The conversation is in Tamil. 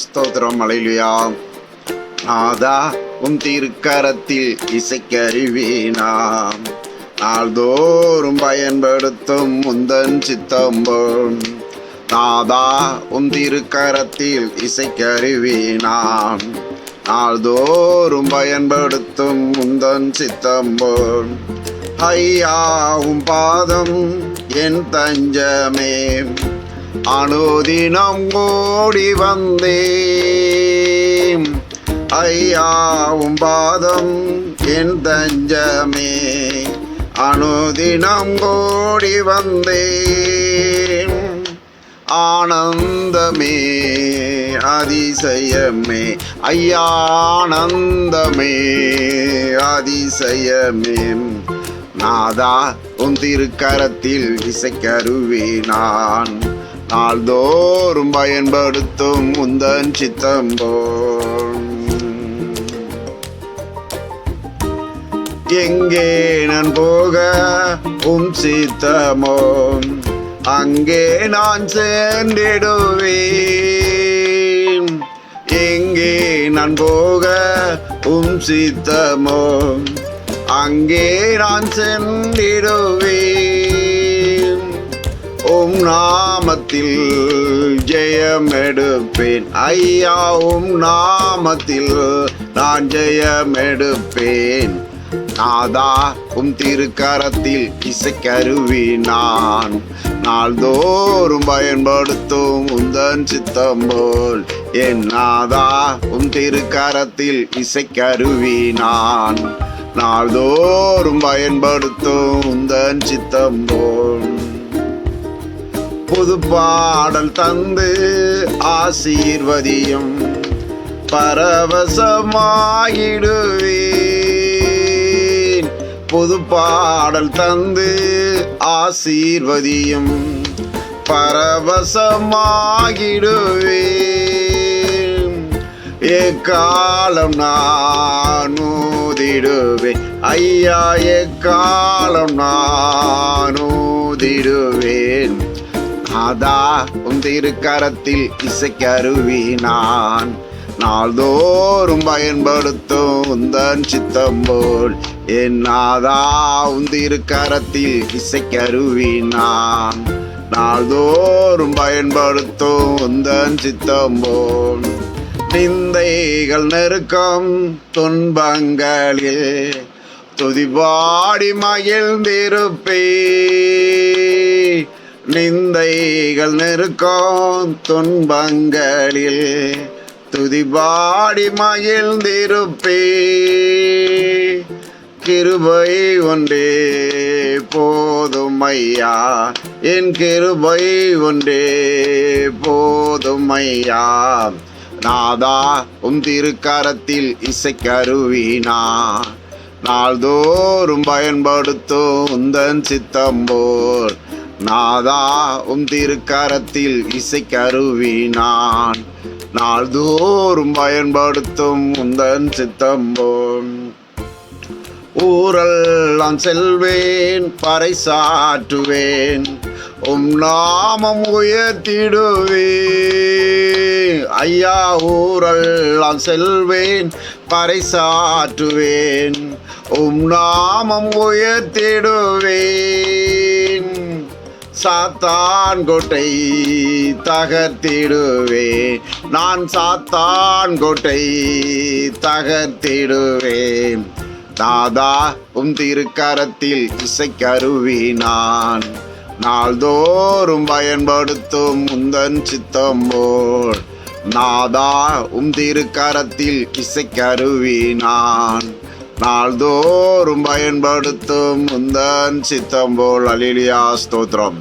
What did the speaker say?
ஸ்தோத்திரம் அலையிலுயா ஆதா உம் திருக்கரத்தில் இசைக்கருவீனாம். நாள்தோறும் பயன்படுத்தும் முந்தன் சித்தம்போன் நாதா உம் திருக்கரத்தில் இசைக்கருவீனாம். நாள்தோறும் பயன்படுத்தும் முந்தன் சித்தம்போன் ஐயாவும் பாதம் என் தஞ்சமே. அனுதினம் ஓடி வந்தேன். ஐயாவும் பாதம் என் தஞ்சமே. அனுதினம் ஓடி வந்தேன். ஆனந்தமே அதிசயமே. ஐயானந்தமே அதிசயமே. நாதா உன் திருக்கரத்தில் இசைக்கருவே நான். நாள்தோறும் பயன்படுத்தும் உந்தன் சித்தம் போல். எங்கே நான் போக உம் சித்தமோ? அங்கே நான் சென்றிடுவேன் எங்கே நான் போக உம் சித்தமோ? அங்கே நான் சென்றிடுவேன். நாமத்தில் ஜெயமெடுப்பேன். ஐயாவும் நாமத்தில் நான் ஜெயமெடுப்பேன். நாதா உம் திருக்கரத்தில் இசைக்கருவி நான். நாள்தோறும் பயன்படுத்தும் உந்தன் சித்தம் போல் என் நாதா உம் திருக்கரத்தில் இசைக்கருவி நான். நாள்தோறும் பயன்படுத்தும் உந்தன் சித்தம் போல் புது பாடல் தந்து ஆசீர்வதியும் பரவசமாயிடுவேன். புது பாடல் தந்து ஆசீர்வதியும் பரவசமாகிடுவேன் எக்காலம் நான் ஊதிடுவேன். ஐயா எக்காலம் நான் ஊதிடுவேன். நாதா உன் திருக்கரத்தில் இசைக்கருவி நான் நாள்தோறும் பயன்படுத்தும் உந்தன் சித்தம்போல் என் நாதா உன் திருக்கரத்தில் இசைக்கருவி நான் நாள்தோறும் பயன்படுத்தும் உந்தன் சித்தம்போல் நிந்தைகள் நெருக்கம் துன்பங்களில் துதிபாடி மகிழ்ந்திருப்பே நிந்தைகள் நெருக்கம் துன்பங்களில் துதிபாடி மகிழ்ந்திருப்பே கிருபை ஒன்றே போதும் ஐயா என் கிருபை ஒன்றே போதும் ஐயா நாதா உம் திருக்கரத்தில் இசை கருவினா நாள்தோறும் பயன்படுத்தும் உந்தன் சித்தம்போல் நாதா உம் திருக்கரத்தில் இசைக்கருவி நான். நாள்தோறும் பயன்படுத்தும் உந்தன் சித்தம்போம் ஊரெல்லாம் செல்வேன் பறைசாற்றுவேன். உம் நாமம் உயர்த்திடுவேன். ஐயா ஊரெல்லாம் செல்வேன் பறைசாற்றுவேன். உம் நாமம் உயர்த்திடுவேன். சாத்தான் கோட்டை தகர்த்திடுவேன். நான் சாத்தான் கோட்டை தகர்த்திடுவேன். நாதா உம் திருக்கரத்தில் இசைக்கருவி நான். நாள்தோறும் பயன்படுத்தும் உந்தன் சித்தம் போல். நாதா உம் திருக்கரத்தில் இசைக்கருவி நான். நாள்தோறும் பயன்படுத்தும் முந்தன் சித்தம் போல் அலிலியா ஸ்தோத்திரம்.